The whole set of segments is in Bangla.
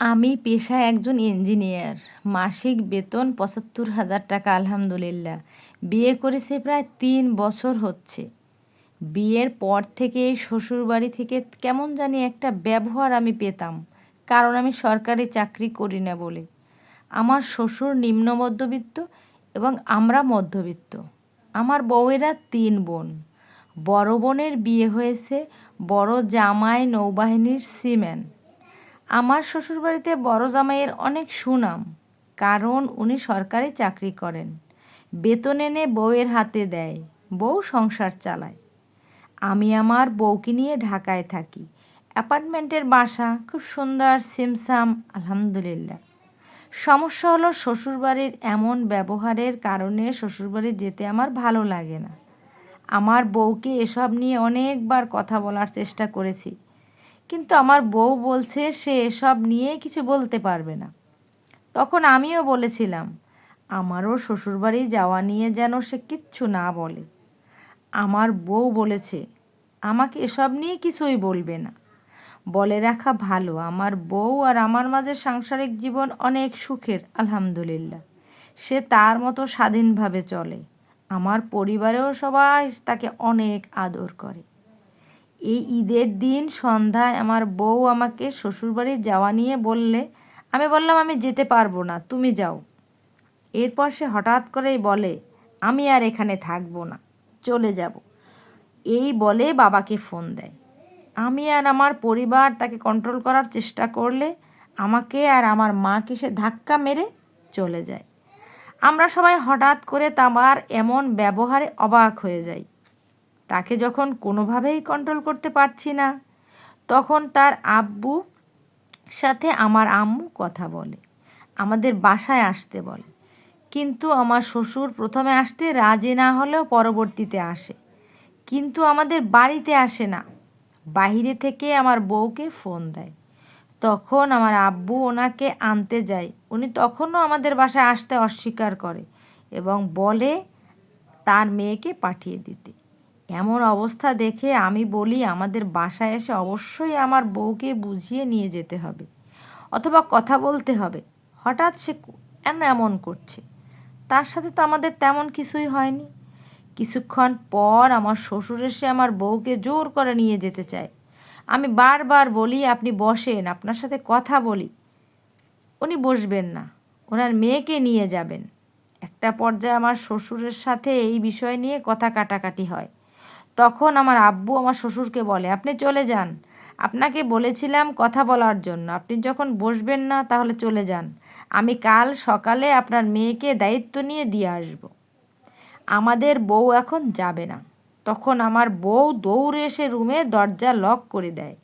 আমি পেশায় একজন ইঞ্জিনিয়ার। মাসিক বেতন পঁচাত্তর হাজার টাকা, আলহামদুলিল্লাহ। বিয়ে করেছে প্রায় তিন বছর হচ্ছে। বিয়ের পর থেকে শ্বশুরবাড়ি থেকে কেমন জানি একটা ব্যবহার আমি পেতাম, কারণ আমি সরকারি চাকরি করি না বলে। আমার শ্বশুর নিম্ন মধ্যবিত্ত এবং আমরা মধ্যবিত্ত। আমার বউয়েরা তিন বোন। বড় বোনের বিয়ে হয়েছে, বড় জামাই, নৌবাহিনীর সিম্যান আমার শ্বশুরবাড়িতে বড় জামাইয়ের অনেক সুনাম, কারণ উনি সরকারি চাকরি করেন। বেতন এনে বউয়ের হাতে দেয়, বউ সংসার চালায়। আমি আমার বউকে নিয়ে ঢাকায় থাকি। অ্যাপার্টমেন্টের বাসা, খুব সুন্দর, সিমসাম, আলহামদুলিল্লাহ। সমস্যা হলো শ্বশুরবাড়ির এমন ব্যবহারের কারণে শ্বশুরবাড়ি যেতে আমার ভালো লাগে না। আমার বউকে এসব নিয়ে অনেকবার কথা বলার চেষ্টা করেছি। কিন্তু আমার বউ বলছে সে এসব নিয়ে কিছু বলতে পারবে না। তখন আমিও বলেছিলাম, আমারও শ্বশুরবাড়ি যাওয়া নিয়ে যেন সে কিচ্ছু না বলে। আমার বউ বলেছে, আমাকে এসব নিয়ে কিছুই বলবে না। বলে রাখা ভালো, আমার বউ আর আমার মাঝে সাংসারিক জীবন অনেক সুখের, আলহামদুলিল্লাহ। সে তার মতো স্বাধীনভাবে চলে। আমার পরিবারেও সবাই তাকে অনেক আদর করে। এই ঈদের দিন সন্ধ্যায় আমার বউ আমাকে শ্বশুরবাড়ি যাওয়া নিয়ে বললে, আমি বললাম আমি যেতে পারব না, তুমি যাও। এরপর সে হঠাৎ করেই বলে, আমি আর এখানে থাকব না, চলে যাব। এই বলে বাবাকে ফোন দেয়। আমি আর আমার পরিবার তাকে কন্ট্রোল করার চেষ্টা করলে আমাকে আর আমার মাকে সে ধাক্কা মেরে চলে যায়। আমরা সবাই হঠাৎ করে তার এমন ব্যবহারে অবাক হয়ে যাই। তাকে যখন কোনোভাবেই কন্ট্রোল করতে পারছি না, তখন তার আব্বু সাথে আমার আম্মু কথা বলে, আমাদের বাসায় আসতে বলে। কিন্তু আমার শ্বশুর প্রথমে আসতে রাজি না হলেও পরবর্তীতে আসে। কিন্তু আমাদের বাড়িতে আসে না। বাইরে থেকে আমার বউকে ফোন দেয়। তখন আমার আব্বু ওনাকে আনতে যায়। উনি তখনও আমাদের বাসায় আসতে অস্বীকার করে এবং বলে তার মেয়েকে পাঠিয়ে দিতে। এমন অবস্থা দেখে আমি বলি, আমাদের বাসায় এসে অবশ্যই আমার বউকে বুঝিয়ে নিয়ে যেতে হবে, অথবা কথা বলতে হবে। হঠাৎ সে কেন এমন করছে? তার সাথে তো আমাদের তেমন কিছুই হয়নি। কিছুক্ষণ পর আমার শ্বশুর এসে আমার বউকে জোর করে নিয়ে যেতে চায়। আমি বারবার বলি, আপনি বসেন, আপনার সাথে কথা বলি। উনি বসবেন না, ওনার মেয়েকে নিয়ে যাবেন। একটা পর্যায়ে আমার শ্বশুরের সাথে এই বিষয় নিয়ে কথা কাটাকাটি হয়। তখন আমার আব্বু আমার শ্বশুরকে বলে, আপনি চলে যান। আপনাকে বলেছিলাম কথা বলার জন্য। আপনি যখন বসবেন না, তাহলে চলে যান। আমি কাল সকালে আপনার মেয়েকে দায়িত্ব নিয়ে দিয়ে আসব। আমাদের বউ এখন যাবে না। তখন আমার বউ দৌড়ে এসে রুমে দরজা লক করে দেয়।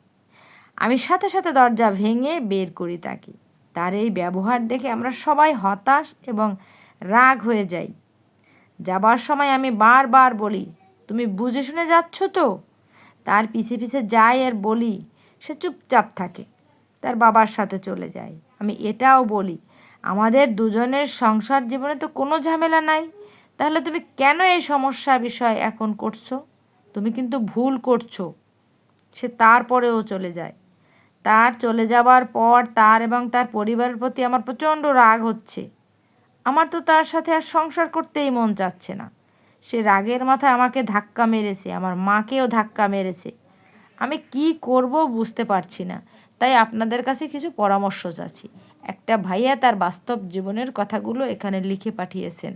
আমি সাথে সাথে দরজা ভেঙে বের করি তাকে। তার এই ব্যবহার দেখে আমরা সবাই হতাশ এবং রাগ হয়ে যাই। যাবার সময় আমি বারবার বলি তুমি বুঝে শুনে যাচ্ছ তো? তার পিছে পিছে যাই আর বলি, সে চুপচাপ থাকে। তার বাবার সাথে চলে যায়। আমি এটাও বলি, আমাদের দুজনের সংসার জীবনে তো কোনো ঝামেলা নাই। তাহলে তুমি কেন এই সমস্যা বিষয় এখন করছ? তুমি কিন্তু ভুল করছ। সে তারপরেও চলে যায়। তার চলে যাবার পর তার এবং তার পরিবারের প্রতি আমার প্রচণ্ড রাগ হচ্ছে। আমার তো তার সাথে আর সংসার করতেই মন চাচ্ছে না। সে রাগের মাথায় আমাকে ধাক্কা মেরেছে, আমার মাকেও ধাক্কা মেরেছে। আমি কি করব বুঝতে পারছি না, তাই আপনাদের কাছে কিছু পরামর্শ চাচ্ছি। একটা ভাইয়া তার বাস্তব জীবনের কথাগুলো এখানে লিখে পাঠিয়েছেন।